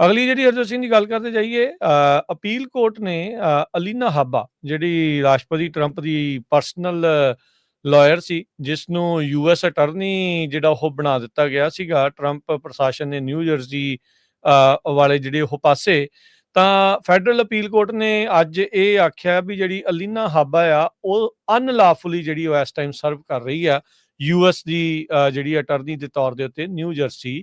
ਅਗਲੀ ਜਿਹੜੀ ਹਰਜੋਤ ਸਿੰਘ ਦੀ ਗੱਲ ਕਰਦੇ ਜਾਈਏ ਅਪੀਲ ਕੋਰਟ ਨੇ ਅਲੀਨਾ ਹਾਬਾ, ਜਿਹੜੀ ਰਾਸ਼ਟਰਪਤੀ ਟਰੰਪ ਦੀ ਪਰਸਨਲ ਲਾਇਰ ਸੀ ਜਿਸ ਨੂੰ ਯੂਐਸ ਅਟਾਰਨੀ ਜਿਹੜਾ ਉਹ ਬਣਾ ਦਿੱਤਾ ਗਿਆ ਸੀਗਾ, ਟਰੰਪ ਪ੍ਰਸ਼ਾਸਨ ਨੇ ਨਿਊ ਜਰਸੀ ਵਾਲੇ ਜਿਹੜੇ ਉਹ ਪਾਸੇ, ਤਾਂ ਫੈਡਰਲ ਅਪੀਲ ਕੋਰਟ ਨੇ ਅੱਜ ਇਹ ਆਖਿਆ ਵੀ ਜਿਹੜੀ ਅਲੀਨਾ ਹਾਬਾ ਆ, ਉਹ ਅਨਲਾਫੁਲੀ ਜਿਹੜੀ ਉਹ ਇਸ ਟਾਈਮ ਸਰਵ ਕਰ ਰਹੀ ਆ ਯੂਐਸ ਦੀ ਜਿਹੜੀ ਅਟਾਰਨੀ ਦੇ ਤੌਰ ਦੇ ਉੱਤੇ ਨਿਊ ਜਰਸੀ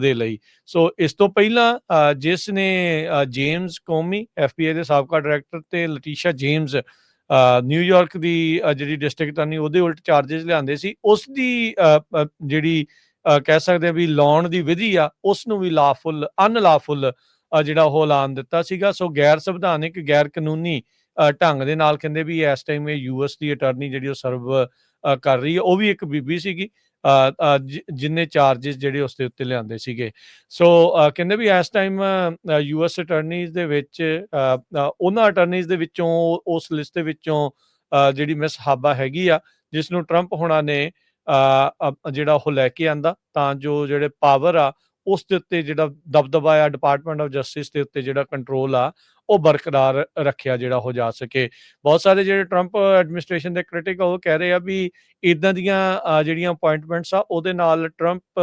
ਦੇ ਲਈ। ਸੋ ਇਸ ਤੋਂ ਪਹਿਲਾਂ ਅ, ਜਿਸ ਨੇ ਜੇਮਸ ਕੋਮੀ ਐਫਬੀਆਈ ਦੇ ਸਾਬਕਾ ਡਾਇਰੈਕਟਰ ਤੇ ਲਟੀਸ਼ਾ ਜੇਮਸ ਅ, ਨਿਊਯਾਰਕ ਦੀ ਜਿਹੜੀ ਡਿਸਟ੍ਰਿਕਟ ਅਟਾਰਨੀ ਉਹਦੇ ਉਲਟ ਚਾਰजेस ਲਿਆਂਦੇ ਸੀ ਉਸ ਦੀ ਜਿਹੜੀ ਕਹਿ ਸਕਦੇ ਆ ਵੀ ਲਾਉਣ ਦੀ ਵਿਧੀ ਆ ਉਸ ਨੂੰ ਵੀ ਲਾਫੁਲ ਅਨਲਾਫੁਲ ਜਿਹੜਾ ਉਹ ਐਲਾਨ ਦਿੱਤਾ ਸੀਗਾ। ਸੋ ਗੈਰ ਸੰਵਿਧਾਨਿਕ ਗੈਰ ਕਾਨੂੰਨੀ ਢੰਗ ਦੇ ਨਾਲ ਕਹਿੰਦੇ ਵੀ ਇਸ ਟਾਈਮ ਇਹ ਯੂਐਸ ਦੀ ਅਟਾਰਨੀ ਜਿਹੜੀ ਉਹ ਸਰਵ ਕਰ ਰਹੀ ਹੈ ਉਹ ਵੀ ਇੱਕ ਬੀਬੀ ਸੀਗੀ ਅ, ਚਾਰजेस ਜਿਹੜੇ ਉਸ ਦੇ ਉੱਤੇ ਲਿਆਂਦੇ ਸੀਗੇ। ਸੋ ਕਹਿੰਦੇ ਵੀ ਇਸ ਟਾਈਮ ਯੂਐਸ ਅਟਾਰਨੀਜ਼ ਦੇ ਵਿੱਚ ਉਹਨਾਂ ਅਟਾਰਨੀਜ਼ ਦੇ ਵਿੱਚੋਂ ਉਸ ਲਿਸਟ ਦੇ ਵਿੱਚੋਂ ਜਿਹੜੀ ਮਿਸ ਹਾਬਾ ਹੈਗੀ ਆ ਜਿਸ ਨੂੰ ਟਰੰਪ ਹੋਣਾ ਨੇ ਅ, ਜਿਹੜਾ ਉਹ ਲੈ ਕੇ ਆਂਦਾ ਤਾਂ ਜੋ ਜਿਹੜੇ ਪਾਵਰ ਆ ਉਸ ਦੇ ਉੱਤੇ ਜਿਹੜਾ ਦਬਦਬਾ ਆ ਡਿਪਾਰਟਮੈਂਟ ਆਫ ਜਸਟਿਸ ਦੇ ਉੱਤੇ ਜਿਹੜਾ ਕੰਟਰੋਲ ਆ ਉਹ ਬਰਕਰਾਰ ਰੱਖਿਆ ਜਿਹੜਾ ਹੋ ਜਾ ਸਕੇ। ਬਹੁਤ ਸਾਰੇ ਜਿਹੜੇ ਟਰੰਪ ਐਡਮਿਨਿਸਟ੍ਰੇਸ਼ਨ ਦੇ ਕ੍ਰਿਟਿਕ ਉਹ ਕਹਿ ਰਹੇ ਆ ਵੀ ਇਦਾਂ ਦੀਆਂ ਜਿਹੜੀਆਂ ਅਪਾਇੰਟਮੈਂਟਸ ਆ ਉਹਦੇ ਨਾਲ ਟਰੰਪ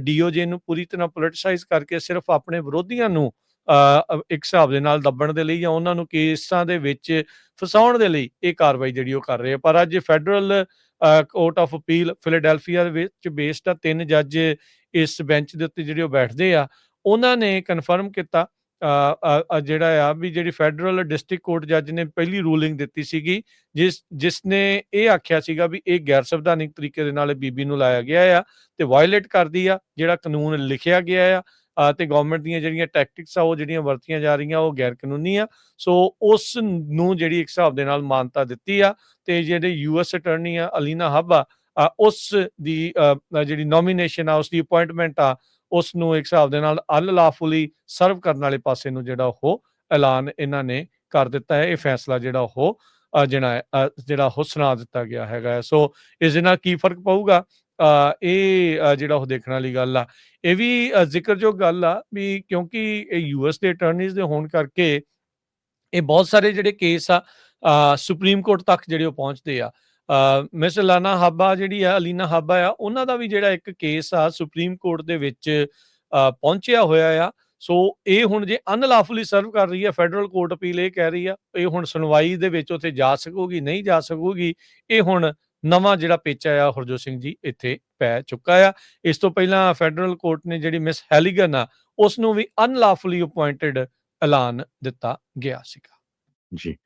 ਡੀਓਜੇ ਨੂੰ ਪੂਰੀ ਤਰ੍ਹਾਂ ਪੋਲਿਟਿਸਾਈਜ਼ ਕਰਕੇ ਸਿਰਫ ਆਪਣੇ ਵਿਰੋਧੀਆਂ ਨੂੰ ਅ, ਇੱਕ ਹਿਸਾਬ ਦੇ ਨਾਲ ਦੱਬਣ ਦੇ ਲਈ ਜਾਂ ਉਹਨਾਂ ਨੂੰ ਕੇਸਾਂ ਦੇ ਵਿੱਚ ਫਸਾਉਣ ਦੇ ਲਈ ਇਹ ਕਾਰਵਾਈ ਜਿਹੜੀ ਉਹ ਕਰ ਰਹੇ ਆ। ਪਰ ਅੱਜ federal court of appeal Philadelphia ਦੇ ਵਿੱਚ ਬੇਸਡ ਆ ਤਿੰਨ ਜੱਜ ਇਸ ਬੈਂਚ ਦੇ ਉੱਤੇ ਜਿਹੜੇ ਉਹ ਬੈਠਦੇ ਆ, ਉਹਨਾਂ ਨੇ ਕਨਫਰਮ ਕੀਤਾ ਜਿਹੜਾ ਆ ਵੀ ਜਿਹੜੀ ਫੈਡਰਲ ਡਿਸਟ੍ਰਿਕਟ ਕੋਰਟ ਜੱਜ ਨੇ ਪਹਿਲੀ ਰੂਲਿੰਗ ਦਿੱਤੀ ਸੀਗੀ, ਜਿਸ ਜਿਸ ਨੇ ਇਹ ਆਖਿਆ ਸੀਗਾ ਵੀ ਇਹ ਗੈਰ ਸੰਵਿਧਾਨਿਕ ਤਰੀਕੇ ਦੇ ਨਾਲ ਬੀਬੀ ਨੂੰ ਲਾਇਆ ਗਿਆ ਆ ਤੇ ਵਾਇਲੇਟ ਕਰਦੀ ਆ, ਜਿਹੜਾ ਕਾਨੂੰਨ ਲਿਖਿਆ ਗਿਆ ਆ ਤੇ ਗਵਰਨਮੈਂਟ ਦੀਆਂ ਜਿਹੜੀਆਂ ਟੈਕਟਿਕਸ ਆ, ਉਹ ਜਿਹੜੀਆਂ ਵਰਤੀਆਂ ਜਾ ਰਹੀਆਂ, ਉਹ ਗੈਰ ਕਾਨੂੰਨੀ ਆ। ਸੋ ਉਸ ਨੂੰ ਜਿਹੜੀ ਇੱਕ ਹਿਸਾਬ ਦੇ ਨਾਲ ਮਾਨਤਾ ਦਿੱਤੀ ਆ ਤੇ ਜਿਹੜੇ ਯੂਐਸ ਅਟਾਰਨੀ ਆ, ਅਲੀਨਾ ਹੱਬਾ ਉਸ ਦੀ ਜਿਹੜੀ ਨੋਮੀਨੇਸ਼ਨ ਆ, ਉਸ ਦੀ ਅਪਾਇੰਟਮੈਂਟ ਆ, ਉਸ ਨੂੰ ਇੱਕ ਹਿਸਾਬ ਦੇ ਨਾਲ ਅਨਲਾਫੁਲੀ ਸਰਵ ਕਰਨ ਵਾਲੇ ਪਾਸੇ ਨੂੰ ਜਿਹੜਾ ਉਹ ਐਲਾਨ ਇਹਨਾਂ ਨੇ ਕਰ ਦਿੱਤਾ ਹੈ। ਇਹ ਫੈਸਲਾ ਜਿਹੜਾ ਉਹ ਜਿਹੜਾ ਜਿਹੜਾ ਉਹ ਸੁਣਾ ਦਿੱਤਾ ਗਿਆ ਹੈਗਾ ਹੈ। ਸੋ ਇਸ ਦੇ ਨਾਲ ਕੀ ਫ਼ਰਕ ਪਊਗਾ? ਇਹ ਜਿਹੜਾ ਉਹ ਦੇਖਣ ਵਾਲੀ ਗੱਲ ਆ ਇਹ ਵੀ ਜ਼ਿਕਰਯੋਗ ਗੱਲ ਆ ਵੀ ਕਿਉਂਕਿ ਇਹ ਯੂਐਸ ਦੇ ਅਟਾਰਨੀਜ਼ ਦੇ ਹੋਣ ਕਰਕੇ ਇਹ ਬਹੁਤ ਸਾਰੇ ਜਿਹੜੇ ਕੇਸ ਆ ਸੁਪਰੀਮ ਕੋਰਟ ਤੱਕ ਜਿਹੜੇ ਉਹ ਪਹੁੰਚਦੇ ਆ। ਮਿਸ ਲਾਨਾ ਹਾਬਾ ਜਿਹੜੀ ਆ ਅਲੀਨਾ ਹਾਬਾ ਆ ਉਹਨਾਂ ਦਾ ਵੀ ਜਿਹੜਾ ਇੱਕ ਕੇਸ ਆ ਸੁਪਰੀਮ ਕੋਰਟ ਦੇ ਵਿੱਚ ਅ, ਪਹੁੰਚਿਆ ਹੋਇਆ ਆ। ਸੋ ਇਹ ਹੁਣ ਜੇ ਅਨਲਾਫੁਲੀ ਸਰਵ ਕਰ ਰਹੀ ਹੈ ਫੈਡਰਲ ਕੋਰਟ ਅਪੀਲ ਇਹ ਕਹਿ ਰਹੀ ਆ ਇਹ ਹੁਣ ਸੁਣਵਾਈ ਦੇ ਵਿੱਚ ਉੱਥੇ ਜਾ ਸਕੂਗੀ ਨਹੀਂ ਜਾ ਸਕੂਗੀ ਇਹ ਹੁਣ ਨਵਾਂ ਜਿਹੜਾ ਪੇਚਾ ਆ ਹਰਜੋਤ ਸਿੰਘ ਜੀ ਇੱਥੇ ਪੈ ਚੁੱਕਾ ਆ। ਇਸ ਤੋਂ ਪਹਿਲਾਂ ਫੈਡਰਲ ਕੋਰਟ ਨੇ ਜਿਹੜੀ ਮਿਸ ਹੈਲੀਗਨ ਆ ਉਸ ਨੂੰ ਵੀ ਅਨਲਾਫੁਲੀ ਅਪਾਇੰਟਡ ਐਲਾਨ ਦਿੱਤਾ ਗਿਆ ਸੀਗਾ। ਜੀ।